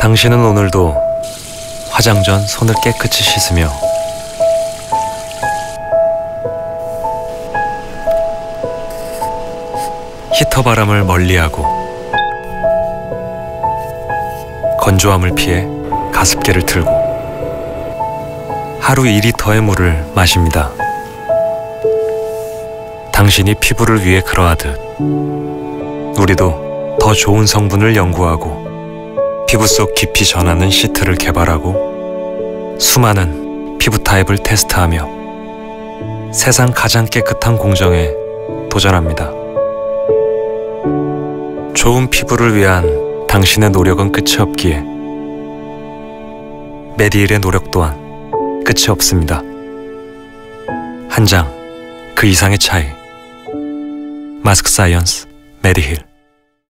당신은 오늘도 화장 전 손을 깨끗이 씻으며 히터 바람을 멀리하고 건조함을 피해 가습기를 틀고 하루 2리터의 물을 마십니다. 당신이 피부를 위해 그러하듯 우리도 더 좋은 성분을 연구하고 피부 속 깊이 전하는 시트를 개발하고 수많은 피부 타입을 테스트하며 세상 가장 깨끗한 공정에 도전합니다. 좋은 피부를 위한 당신의 노력은 끝이 없기에 메디힐의 노력 또한 끝이 없습니다. 한 장, 그 이상의 차이. 마스크 사이언스, 메디힐.